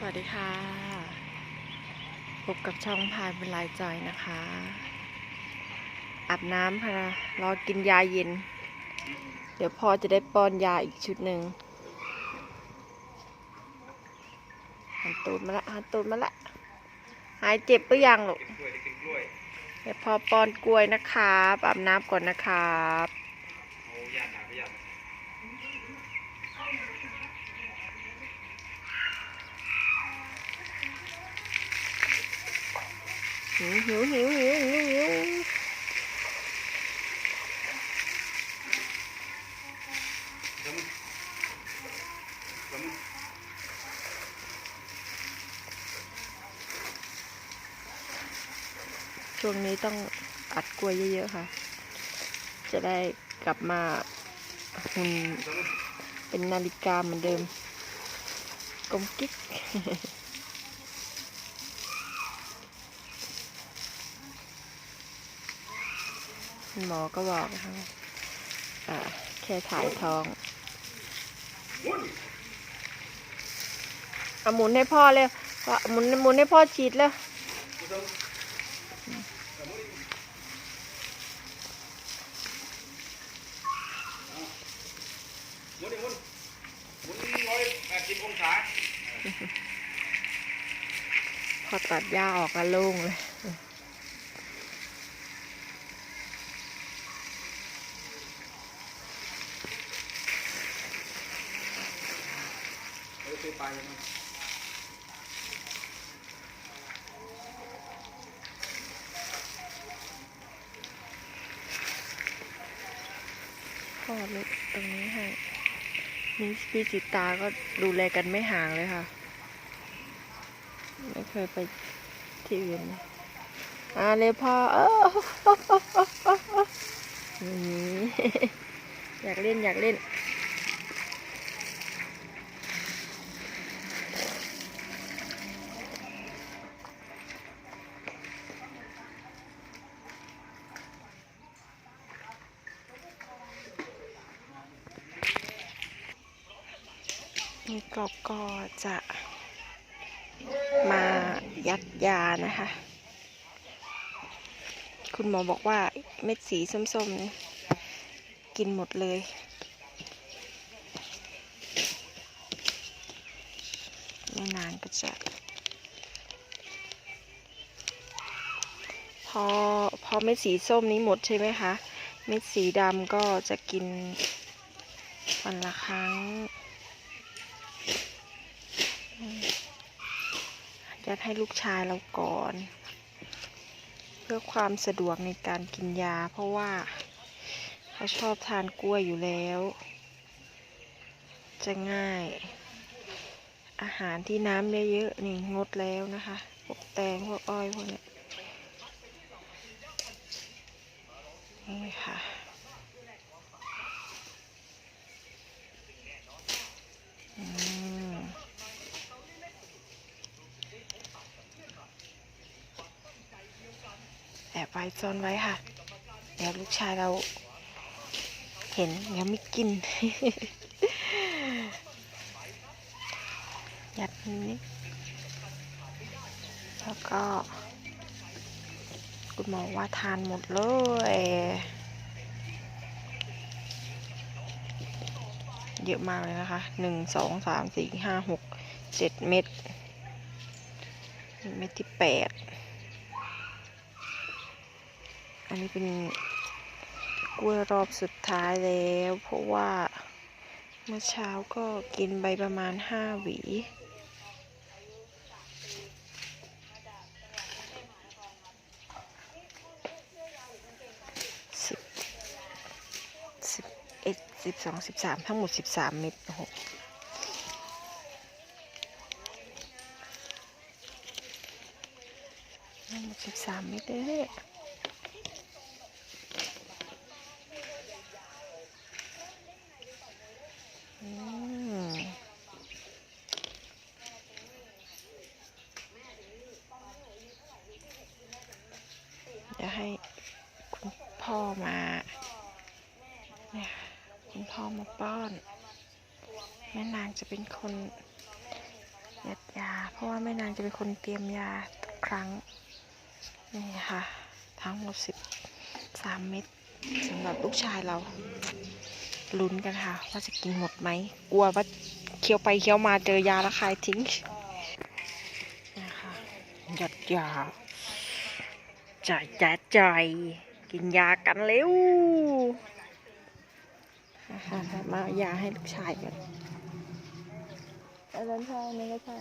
สวัสดีค่ะ พบกับช่องพายเป็นลายจอยนะคะ อาบน้ำค่ะ รอกินยาเย็น เดี๋ยวพ่อจะได้ป้อนยาอีกชุดหนึ่งหันตูดมาละหันตูดมาละ หายเจ็บหรือยังลูกเดี๋ยวพ่อป้อนกล้วยนะครับอาบน้ำก่อนนะครับ โอ้ยาหนาไปยา หิวหิวหิวหิวหิวหิวช่วงนี้ต้องอัดกล้วยเยอะๆค่ะ จะได้กลับมาหุ่นเป็นนาฬิกาเหมือนเดิมกลมกิ๊ก คุณหมอก็บอกนะคะแค่ถ่ายท้องเอาหมุนให้พ่อเลยหมุนหมุนให้พ่อฉีดเลยอมุนดิมุนมุนร้อยแปดสิบองศาพอตัดหญ้าออกแล้วโล่งเลย เออเคย ไปมั้งพ่อเล็กตรงนี้ให้นี่พี่จิตาก็ดูแลกันไม่ห่างเลยค่ะ ไม่เคยไปที่อื่นเลยอ่าเลยพ่อเอออยากเล่นอยากเล่น นี่ก็ก็จะมายัดยานะคะ คุณหมอบอกว่าเม็ดสีส้มๆนี่กินหมดเลยไม่นานก็จะพอพอเม็ดสีส้มนี้หมดใช่ไหมคะ เม็ดสีดำก็จะกินวันละครั้ง ยัดให้ลูกชายเราก่อน เพื่อความสะดวกในการกินยา เพราะว่าเขาชอบทานกล้วยอยู่แล้ว จะง่าย อาหารที่น้ำเยอะๆนี่งดแล้วนะคะพวกแตงพวกอ้อยพวกนี้นี่ค่ะ อืม แอบไว้ ซ่อนไว้ค่ะ เดี๋ยวลูกชายเราเห็นเดี๋ยวไม่กิน ยัดนี้แล้วก็ คุณหมอว่าทานหมดเลยเยอะมากเลยนะคะหนึ่งสองสามสี่ห้าหกเจ็ดเม็ดเม็ดที่แปด อันนี้เป็นกล้วยรอบสุดท้ายแล้ว เพราะว่าเมื่อเช้าก็กินไปประมาณห้าหวี สิบสิบเอ็ดสิบสองสิบสามทั้งหมดสิบสามเม็ดโอ้โหทั้งหมดสิบสามเม็ดเลยเนี่ยอืมเดี๋ยวให้คุณพ่อมา เนี่ยคุณพ่อมาป้อน แม่นางจะเป็นคนยัดยา เพราะว่าแม่นางจะเป็นคนเตรียมยาทุกครั้ง นี่ค่ะ ทั้งหมดสิบสามเม็ดสำหรับลูกชายเราลุ้นกันค่ะ ว่าจะกินหมดไหม กลัวว่าเคี้ยวไปเคี้ยวมาเจอยาล้วคายทิ้งนะคะหยัดยาจ่ายจ่ายจ่ายกินยากันเร็ว มาเอายาให้ลูกชายกันอันนั้นใช่อันนี้ก็ใช่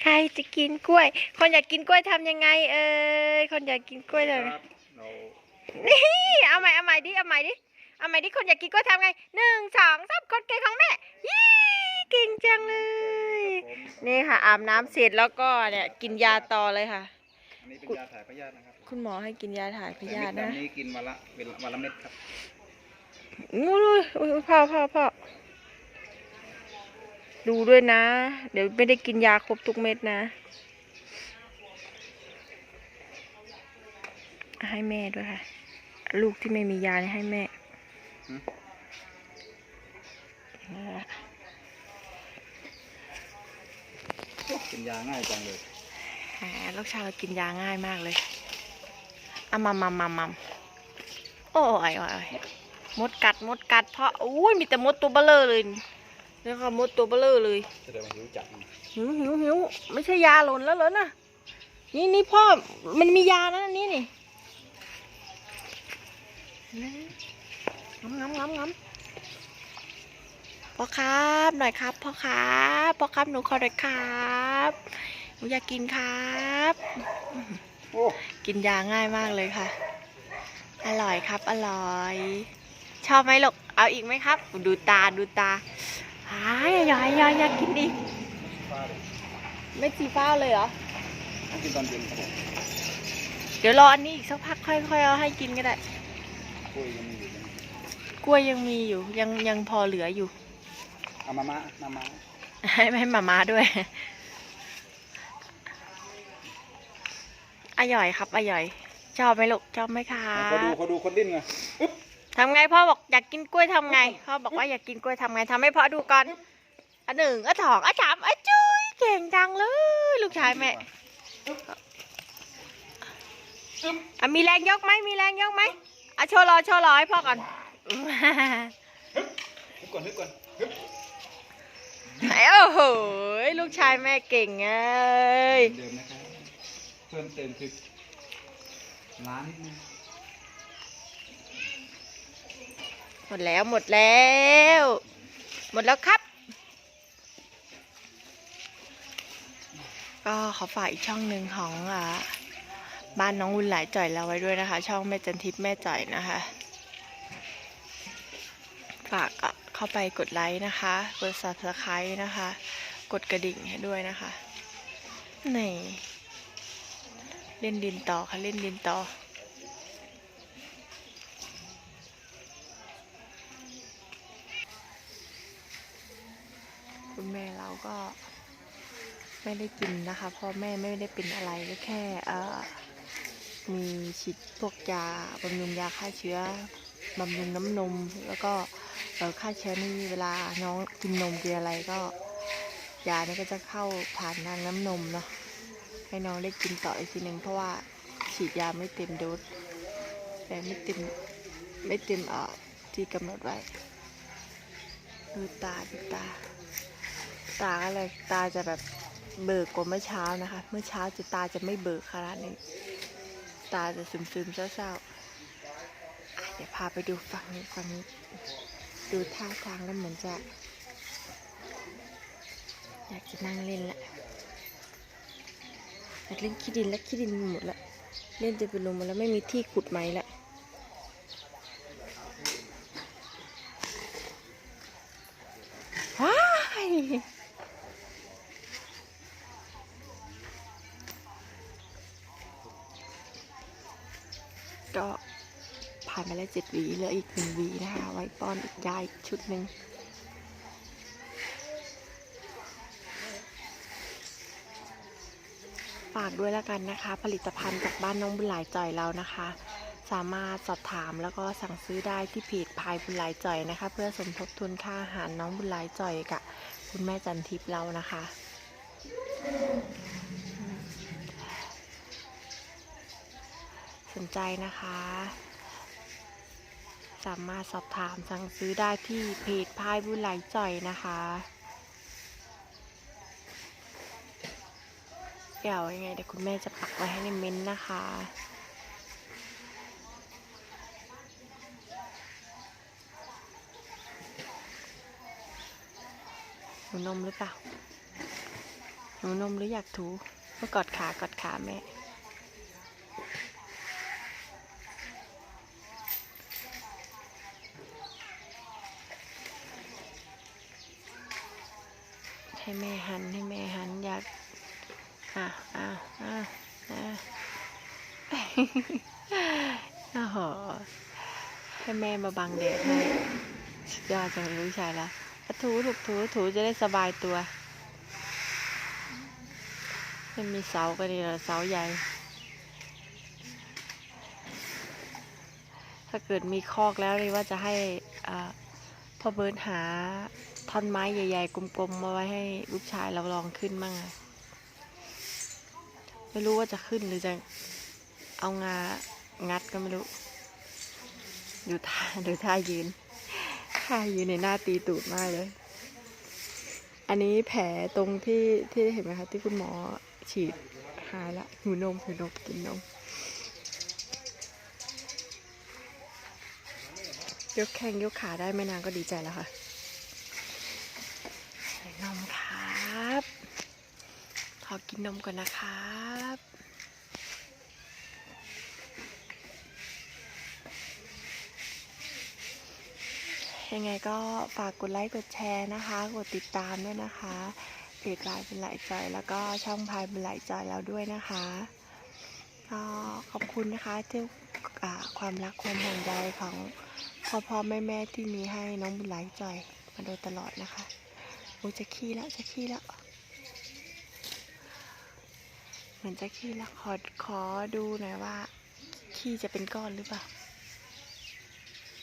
ใครจะกินกล้วย คนอยากกินกล้วยทำยังไง เอ่ยคนอยากกินกล้วยทำไงครับเรานี่เอาใหม่เอาใหม่ดิเอาใหม่ดิเอาใหม่ดิคนอยากกินกล้วยทำไงหนึ่งสองสามคนเก่งของแม่ยี่เก่งจังเลยผมนี่ค่ะอาบน้ำเสร็จแล้วก็เนี่ยกินยาต่อเลยค่ะ อันนี้เป็นยาถ่ายพยาธินะครับ คุณหมอให้กินยาถ่ายพแต่ยาเม็ธิดแบนะบนี้กินวันละเป็นวันละเม็ดครับอุ้ยอุ้ยอุ้ยพ่อพ่อพ่อดูด้วยนะ เดี๋ยวไม่ได้กินยาครบทุกเม็ดนะ ให้แม่ด้วยค่ะ ลูกที่ไม่มียาเนี่ยให้แม่หืมนั่นแหละกินยาง่ายจังเลยแหมลูกชายเรากินยาง่ายมากเลย อะมัมมัมมัมมัมโอ้ยโอ้ยโอ้ยมดกัดมดกัดเพราะอุ้ยมีแต่มดตัวเบลอเลยนี่ค่ะมดตัวเบลอเลยจะได้มาหิวจัดมันหิวหิวหิวไม่ใช่ยาหล่นแล้วเหรอน่ะนี่นี่พ่อมันมียานะนี่นี่งำงำงำงำพ่อครับหน่อยครับพ่อครับพ่อครับหนูขอหน่อยครับหนูอยากกินครับโอ้ กินยาง่ายมากเลยค่ะ อร่อยครับ อร่อย ชอบไหมลูก เอาอีกไหมครับ ดูตาดูตาหายอยากอยากอยากกินอีกฟ้าเลยไม่สีฟ้าเลยเหรอต้องกินตอนเย็นครับผมเดี๋ยวรออันนี้อีกสักพักค่อยๆเอาให้กินก็ได้ กล้วยยังมีอยู่นะกล้วยยังมีอยู่ ยังยังพอเหลืออยู่เอามามะมามาให้ให้มาม่าด้วย อร่อยครับอร่อย ชอบไหมลูกชอบไหมคะเขาดูเขาดูคนดิ้นไงทำไงพ่อบอกอยากกินกล้วยทำไงพ่อบอกว่าอยากกินกล้วยทำไงทำให้พ่อดูก่อนอันหนึ่งอันสองอันสามอันจุ้ยเก่งจังเลย ลูกชายแม่อะมีแรงยกไหมมีแรงยกไหมอะโชว์รอโชว์รอให้พ่อก่อนฮึบก่อนฮึบก่อนฮึบไหนโอ้โหลูกชายแม่เก่งเอ้ยเหมือนเดิมนะครับ เพิ่มเติมคือล้านนิดนึงหมดแล้วหมดแล้ว หมดแล้วครับ ก็ขอฝากอีกช่องหนึ่งของอ่าบ้านน้องวุ้นหลายจ่อยเราไว้ด้วยนะคะ ช่องแม่จันทิพย์แม่จ่อยนะคะ ฝากเข้าไปกดไลค์นะคะ กด subscribe นะคะ กดกระดิ่งให้ด้วยนะคะ นี่ เล่นดินต่อค่ะ เล่นดินต่อ คุณแม่เราก็ ไม่ได้กินนะคะเพราะแม่ไม่ได้เป็นอะไรก็แค่มีฉีดพวกยาบำรุงยาฆ่าเชื้อบำรุงน้ำนม แล้วก็ฆ่าเชื้อนี่เวลาน้องกินนมกินอะไรก็ ยานี่ก็จะเข้าผ่านทางน้ำนมเนาะ ให้น้องได้กินต่ออีกทีหนึ่งเพราะว่าฉีดยาไม่เต็มโดสแต่ไม่เต็มไม่เต็มเอ่อที่กำหนดไว้ ดูตาดูตา ตาอะไรตาจะแบบเบิกกว่าเมื่อเช้านะคะ เมื่อเช้าจะตาจะไม่เบิกขนาดนี้ ตาจะซึมซึมๆเศร้าๆเดี๋ยวพาไปดูฝั่งนี้ฝั่งนี้ ดูท่าทางแล้วเหมือนจะ อยากจะนั่งเล่นแหละ อยากเล่นขี้ดินแล้วขี้ดินหมดละเล่นจะเป็นลมหมดแล้วไม่มีที่ขุดไหมละว้ายก็ผ่านไปแล้วเจ็ดวีเหลืออีกหนึ่งวีนะคะไว้ป้อนอีกยายชุดหนึ่ง ฝากด้วยแล้วกันนะคะ ผลิตภัณฑ์จากบ้านน้องบุญหลายจ่อยเรานะคะ สามารถสอบถามแล้วก็สั่งซื้อได้ที่เพจพายบุญหลายจ่อยนะคะ เพื่อสมทบทุนค่าอาหารน้องบุญหลายจ่อยกับคุณแม่จันทิพย์เรานะคะสนใจนะคะ สามารถสอบถามสั่งซื้อได้ที่เพจพายบุญหลายจ่อยนะคะ เดี๋ยวยังไงเดี๋ยวคุณแม่จะปักไว้ให้ในเม้นต์นะคะหนูนมหรือเปล่าหนูนมหรืออยากถูมากอดขากอดขาแม่ให้แม่หันให้แม่หันอยาก อะอะอะอะโอ้โหให้แม่มาบังแดดให้สุดยอดจังเลยลูกชายละอะถูถูถูถูจะได้สบายตัวไม่มีเสาก็ดีละเสาใหญ่ ถ้าเกิดมีคอกแล้วนี่ว่าจะให้พ่อเบิร์ดหาท่อนไม้ใหญ่ ๆ กลมๆมาไว้ให้ลูกชายเราลองขึ้นมั่งอะ ไม่รู้ว่าจะขึ้นหรือจะเอางางัดก็ไม่รู้ดูท่าดูท่ายืนท่ายืนในหน้าตีตูดมากเลย อันนี้แผลตรงที่ที่เห็นไหมคะที่คุณหมอฉีดหายละหิวนมหิวนมกินนมยกแข้งยกขาได้ไม่นานก็ดีใจแล้วค่ะใส่นมครับ ขอกินนมก่อนนะครับยังไงก็ฝากกดไลค์กดแชร์นะคะ กดติดตามด้วยนะคะเพจลายเป็นหลายใจแล้วก็ช่องพายเป็นหลายใจแล้วด้วยนะคะก็ขอบคุณนะคะที่ความรักความห่วงใยของพ่อพ่อแม่แม่ที่มีให้น้องบุญหลายจอยมาโดยตลอดนะคะโอ้จะขี้แล้วจะขี้แล้ว เห มือนจะขี้แล้วขอขอดูหน่อยว่า ขี้จะเป็นก้อนหรือเปล่า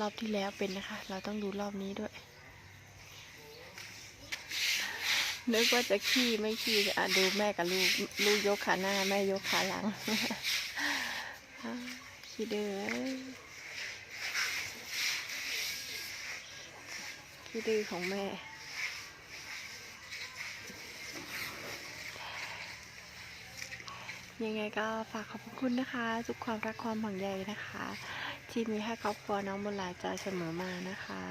รอบที่แล้วเป็นนะคะ เราต้องดูรอบนี้ด้วยนึกว่าจะขี้ไม่ขี้อะดูแม่กับลูก ลูกยกขาหน้า แม่ยกขาหลังขี้เดือที่ดื้อของแม่ ยังไงก็ฝากขอบคุณนะคะทุกความรักความห่วงใยนะคะ ที่มีให้ครอบครัวน้องบุญหลายใจเสมอมานะคะ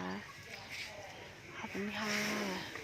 ขอบคุณค่ะ